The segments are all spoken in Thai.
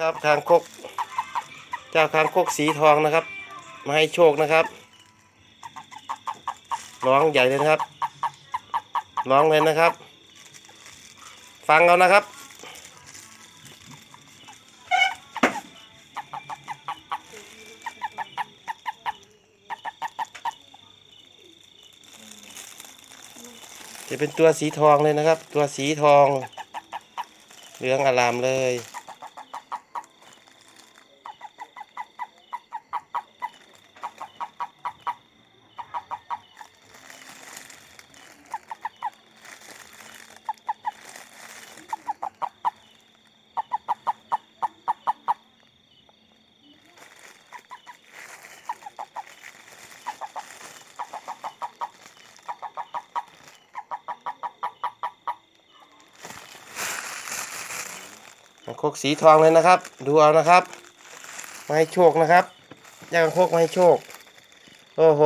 ครับคางคก เจ้าคางคกสีทองนะครับ มาให้โชคนะครับ ร้องใหญ่เลยนะครับ ร้องเลยนะครับ ฟังเอานะครับจะเป็นตัวสีทองเลยนะครับ ตัวสีทองเหลืองอลามเลย คางคกสีทองเลยนะครับ ดูเอานะครับมาให้โชคนะครับย่างคางคกมาให้โชค โอ้โห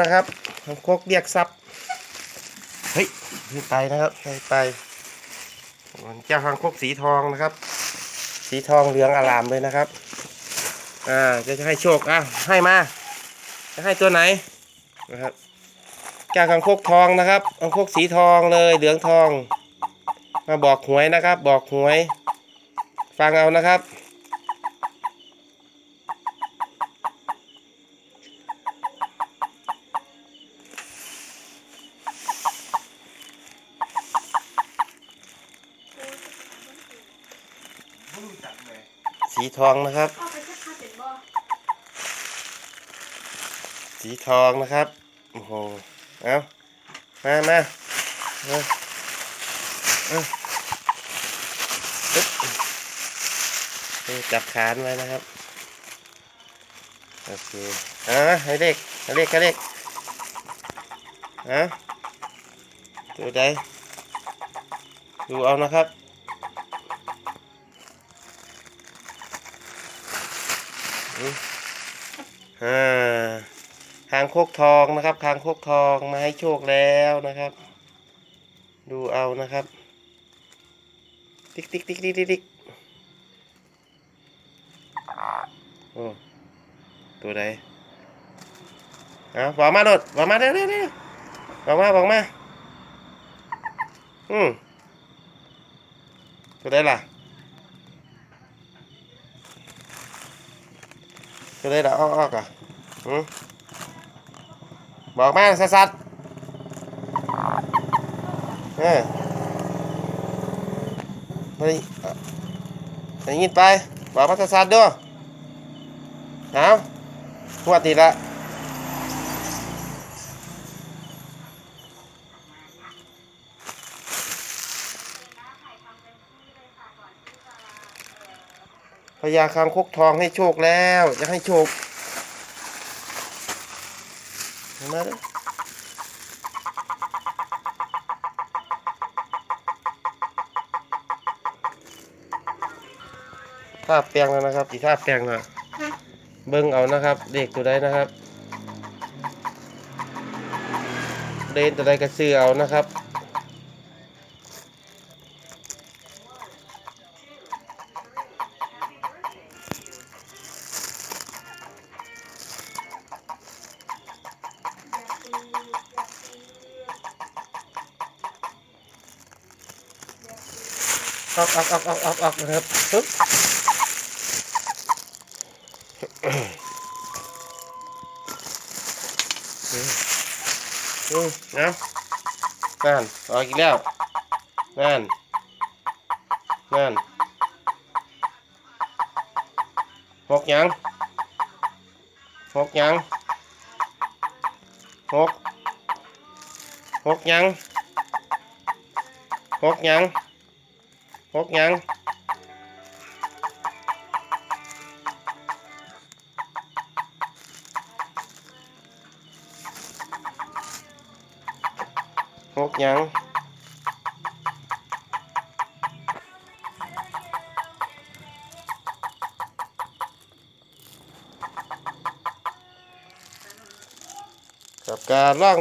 นะครับคางคกเรียกทรัพย์เฮ้ยไม่ไปนะครับไม่ไปเจ้าคางคกสีทองนะครับ สีทองเหลืองอลามเลยนะครับอ่าจะให้โชคอะให้มาจะให้ตัวไหนนะครับเจ้าคางคกทองนะครับคางคกสีทองเลยเหลืองทอง มาบอกหวยนะครับ บอกหวย ฟังเอานะครับ สีทองนะครับ เข้าไปชักขาเป็นบ่สีทองนะครับ โอ้โห เอามามามาเอาปึ๊บนี่ จับขานไว้นะครับ โอเคอ่าให้เด็กให้เด็กให้เด็กอะดูได้ดูเอานะครับอ่าคางโคกทองนะครับคางโคกทองมาให้โชคแล้วนะครับ ดูเอานะครับ ติ๊กติ๊กติ๊กติ๊กติ๊กติ๊กโอ้ ตัวใดเอาบอกมาโดดบอกมาเร็วเร็วเร็วบอกมาบอกมาอืมตัวใดล่ะตัวใดล่ะอ้อกอ้อกอะอืมบอกมาสัสสัสเออไปได้ยินไปบอกมาสัสสัสด้วยเอา หัวติดละพญาคางคกทองให้โชคแล้ว จะให้โชคเห็นไหมาเด้อท่าแปลงแล้วนะครับอีท่าแปลงแล้ว เบิ้งเอานะครับเด็กตัวใดนะครับเดนตัวใดก็ซื้อเอานะครับออกออกออกออกออกออกนะครับปึ๊บ นะนั่นออกอีกแล้ว นั่น นั่นหกยังหกยังหกหกยังหกยังหกยัง กยังกับการล่อง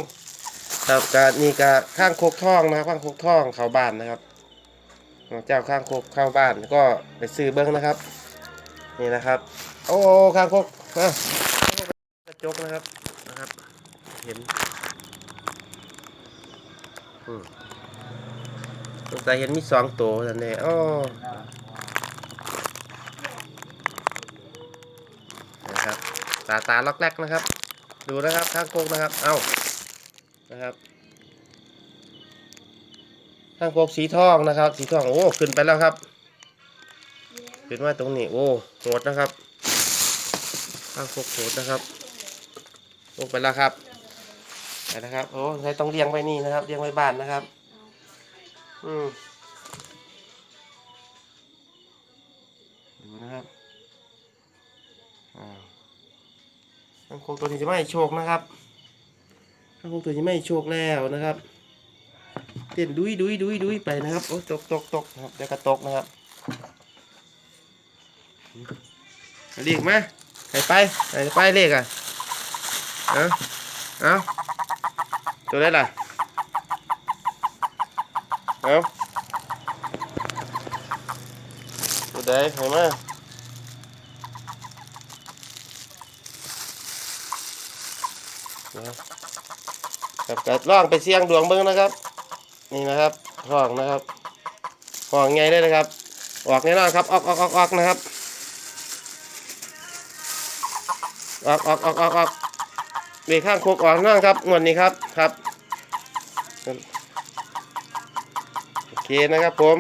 กับการนี่กาข้างโคกท่องนะครับข้างโคกท่องเขาบ้านนะครับเจ้าข้างโคกเข้าบ้านก็ไปซื้อเบิ้งนะครับ นี่นะครับ โอ้คางโคกอะกระจกนะครับนะครับ เห็น สงสัยเห็นมีสองตัวนั่นเองอ๋อนะครับ ตาตาล็อกแรกนะครับ ดูนะครับข้างโคกนะครับ เอ้านะครับข้างโคกสีทองนะครับ สีทอง โอ้ ขึ้นไปแล้วครับ ขึ้นมาตรงนี้ โอ้โหดนะครับข้างโคกโหดนะครับลงไปแล้วครับ นะครับโอ้ใช้ต้องเลี้ยงไว้นี่นะครับเลี้ยงไว้บ้านนะครับ อืมดูนะครับอ่าข้งโคกตัวนี้จะไม่โชคนะครับข้งโคกตัวนี้ไม่โชคแล้วนะครับเต้นดุยดุยดุยดุยไปนะครับโอ้ตกตกตกนะครับเดี๋ยวก็ตกนะครับเอาเลขมาใส่ไปไปเลขอะเอาเอา ตัวได้ล่ะเอาตัวได้เห็นไหมครับกับล่องไปเสี่ยงดวงเบิ้งนะครับ นี่นะครับร่องนะครับร่องไงได้นะครับ ออกแน่นอนครับ ออกออกออกออกนะครับ ออกออกออกออกออก มีข้างโคกออกนั่งครับงวดนี้ครับครับ โอเคนะครับผม